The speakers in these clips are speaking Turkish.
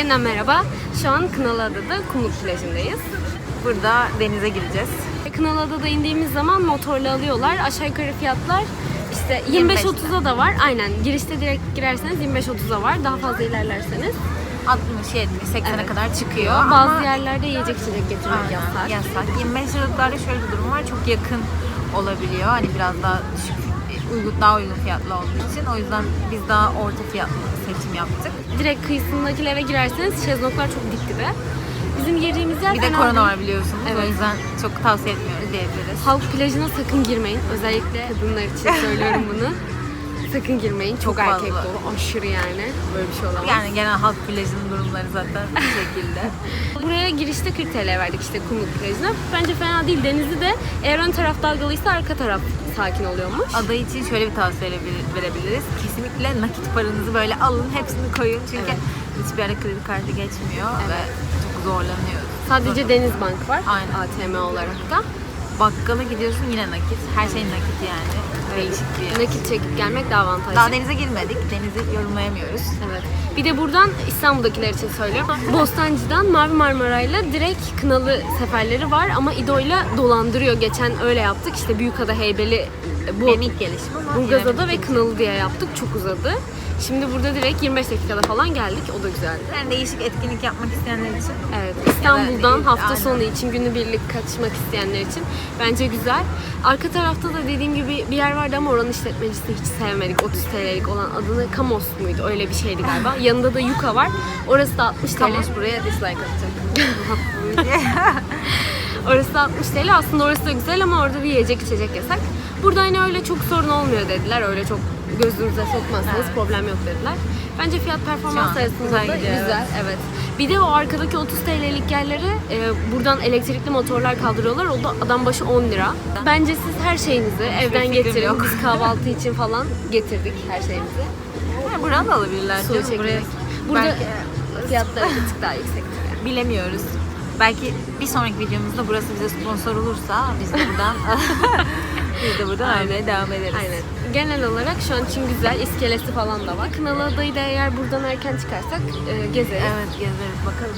Yeniden merhaba. Şu an Kınalıada'da Kumluk plajındayız. Burada denize gireceğiz. Kınalıada'da indiğimiz zaman motorla alıyorlar. Aşağı yukarı fiyatlar işte 25-30'a da var. Aynen. Girişte direkt girerseniz 25-30'a var. Daha fazla ilerlerseniz. 60, 70, 80'e Evet. kadar çıkıyor. Bazı Ama yerlerde yiyecek içecek getirmek Aynen, yasak. yasak. 25 liralıklarda şöyle bir durum var. Çok yakın olabiliyor. Hani biraz daha düşük, uygun, daha uygun fiyatlı olduğu için. O yüzden biz daha orta fiyatlı seçim yaptık. Direkt kıyısındakilere girerseniz şezlonglar çok dik dibe. Bizim girdiğimiz yer Bir de korona var biliyorsunuz. Evet. O yüzden çok tavsiye etmiyoruz diyebiliriz. Halk plajına sakın girmeyin. Özellikle kadınlar için söylüyorum bunu. Sakın girmeyin. Çok, Çok erkek fazla. dolu. Aşırı yani. Böyle bir şey olamaz. Yani genel halk plajının durumları zaten bu şekilde. Buraya girişte 40 TL verdik işte Kumluk plajına. Bence fena değil. Denizi de eğer ön taraf dalgalıysa arka taraf sakin oluyormuş. Ada için şöyle bir tavsiye verebil- verebiliriz. Kesinlikle nakit paranızı böyle alın, hepsini koyun. Çünkü Evet. hiçbir yerde kredi kartı geçmiyor ve çok zorlanıyoruz. Sadece Denizbank var. Aynen. ATM olarak da. Bakkala gidiyorsun yine nakit. Her şey nakit yani. Değişik bir yer. Nakit çekip gelmek daha avantajlı. Daha denize girmedik. Denizi yorumlayamıyoruz. Evet. Bir de buradan İstanbul'dakiler için söylüyorum. Bostancı'dan Mavi Marmara'yla direkt Kınalı seferleri var ama İdo'yla dolandırıyor. Geçen öyle yaptık. İşte Büyükada Heybeli bu Benim gelişim ama Burgazada ve Kınalı diye yaptık. Çok uzadı. Şimdi burada direkt 25 dakikada falan geldik. O da güzeldi. yani değişik etkinlik yapmak isteyenler için Evet. İstanbul'dan değil, hafta aynen. sonu için günübirlik kaçmak isteyenler için bence güzel. Arka tarafta da dediğim gibi bir yer vardı ama oranın işletmecisini hiç sevmedik. 30 TL'lik olan adını Kamos muydu? Öyle bir şeydi galiba. Yanında da Yuka var. Orası da 60 TL. Kamos buraya dislike atacak. Orası da 60 TL. Aslında orası da güzel ama orada bir yiyecek içecek yasak. Burada hani öyle çok sorun olmuyor dediler. Öyle çok gözünüze sokmazsanız Evet. problem yok dediler. Bence fiyat performans an arasında güzel da gidiyor, güzel. Evet. Bir de o arkadaki 30 TL'lik yerlere e, buradan elektrikli motorlar kaldırıyorlar. O da adam başı 10 lira. Bence siz her şeyinizi evden fikrim getirin. yok. Biz kahvaltı için falan getirdik her şeyimizi. Yani buradan da alabilirler. Su çekirdek. Burada belki fiyatlar bir tık daha yüksektir. yani. bilemiyoruz. Belki bir sonraki videomuzda burası bize sponsor olursa biz buradan biz de Aynen. almaya devam ederiz. Aynen. Genel olarak şu an için güzel. iskelesi falan da var. Kınalı Adayı da eğer buradan erken çıkarsak e, gezeriz. Evet gezeriz bakalım.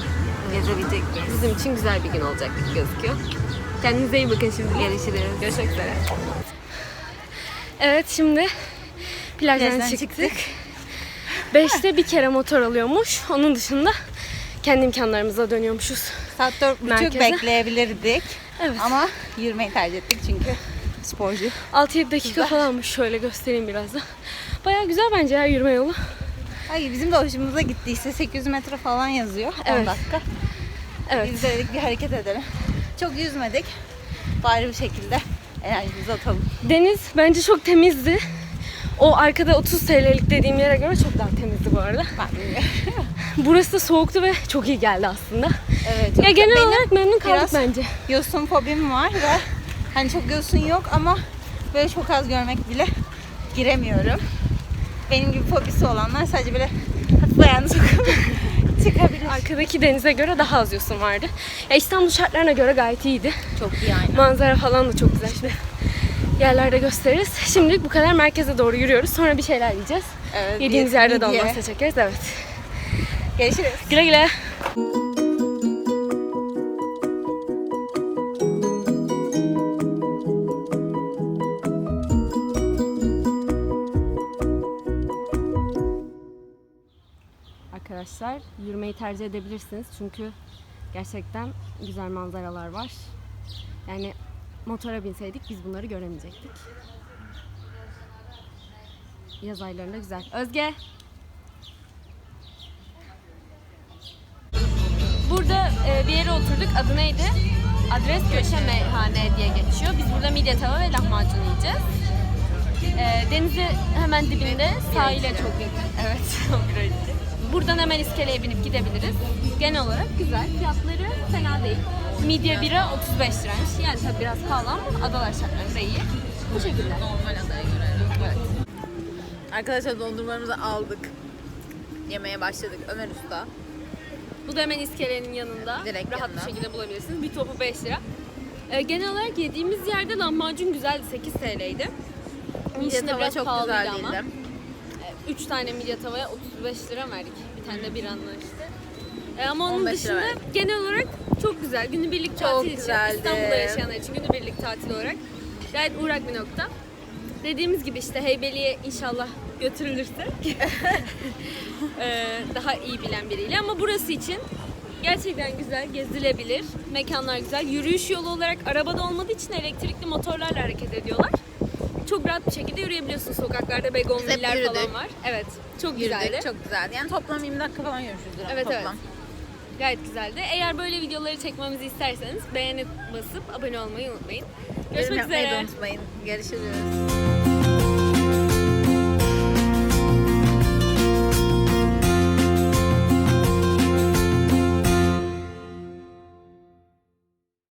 Gezebilecek miyiz? Bizim için güzel bir gün olacak gözüküyor. Kendinize iyi bakın şimdi. Görüşürüz. Görüşmek üzere. Evet şimdi plajdan Plajdan çıktık. çıktık. Beşte bir kere motor alıyormuş. Onun dışında kendi imkanlarımıza dönüyormuşuz. Saat dört buçuk Merkeze. bekleyebilirdik. Evet. Ama yürümeyi tercih ettik çünkü sporcu. 6-7 dakika falanmış. Şöyle göstereyim biraz da. Baya güzel bence ya yürüme yolu. Ay bizim de hoşumuza gittiyse 800 metre falan yazıyor. 10 Evet. dakika. Evet. Biz de dedik bir hareket edelim. Çok yüzmedik. Bari bir şekilde enerjimizi atalım. Deniz bence çok temizdi. O arkada 30 TL'lik dediğim yere göre çok daha temizdi bu arada. Ben bilmiyorum. Burası da soğuktu ve çok iyi geldi aslında. Evet. Ya genel olarak memnun kaldık bence. yosun fobim var ve hani çok yosun yok ama böyle çok az görmek bile giremiyorum. Benim gibi fobisi olanlar sadece böyle hafif ayağını sokup çıkabilir. Arkadaki denize göre daha az yosun vardı. Ya İstanbul şartlarına göre gayet iyiydi. Çok iyi aynen. Manzara falan da çok güzel. Şimdi yerlerde gösteririz. Şimdilik bu kadar merkeze doğru yürüyoruz. Sonra bir şeyler yiyeceğiz. Evet, Yediğimiz bir- yerde de olmazsa çekeriz. Evet. Görüşürüz. Güle güle. Arkadaşlar yürümeyi tercih edebilirsiniz çünkü gerçekten güzel manzaralar var. Yani motora binseydik biz bunları göremeyecektik. Yaz aylarında güzel. Özge. Burada e, bir yere oturduk. Adı neydi? Adres Göçe Meyhane diye geçiyor. Biz burada midye tava ve lahmacun yiyeceğiz. E, denize hemen dibinde, sahile çok yakın. Evet, içeceğiz. Buradan hemen iskeleye binip gidebiliriz. Genel olarak güzel. Fiyatları fena değil. Midye bira 35 liraymış. Yani tabii biraz pahalı ama adalar şartlarında iyi. Bu şekilde. Normal adaya göre. Evet. Arkadaşlar dondurmalarımızı aldık. Yemeye başladık. Ömer Usta. Bu da hemen iskelenin yanında. Direkt Rahat yanında. bir şekilde bulabilirsiniz. Bir topu 5 lira. Ee, genel olarak yediğimiz yerde lahmacun güzeldi. 8 TL'ydi. Tava biraz çok pahalıydı güzel ama. değildi. 3 tane midye tavaya 35 lira verdik. Bir tane de bir anla işte. E, ama onun 15 lira dışında verdik. genel olarak çok güzel. Günübirlik Çok tatil için, güzeldi. İstanbul'da yaşayanlar için günübirlik tatil olarak gayet uğrak bir nokta. Dediğimiz gibi işte Heybeli'ye inşallah götürülürse e, daha iyi bilen biriyle ama burası için gerçekten güzel, gezilebilir. Mekanlar güzel. Yürüyüş yolu olarak arabada olmadığı için elektrikli motorlarla hareket ediyorlar. Çok rahat bir şekilde yürüyebiliyorsun sokaklarda. Begonviller falan var. Evet. Çok güzeldi. Yürüdük. Çok güzeldi. Yani toplam 20 dakika falan yürümüşüzdür. Evet, toplam. evet. Gayet güzeldi. Eğer böyle videoları çekmemizi isterseniz beğeni basıp abone olmayı unutmayın. Yorum Görüşmek da üzere. unutmayın. Görüşürüz.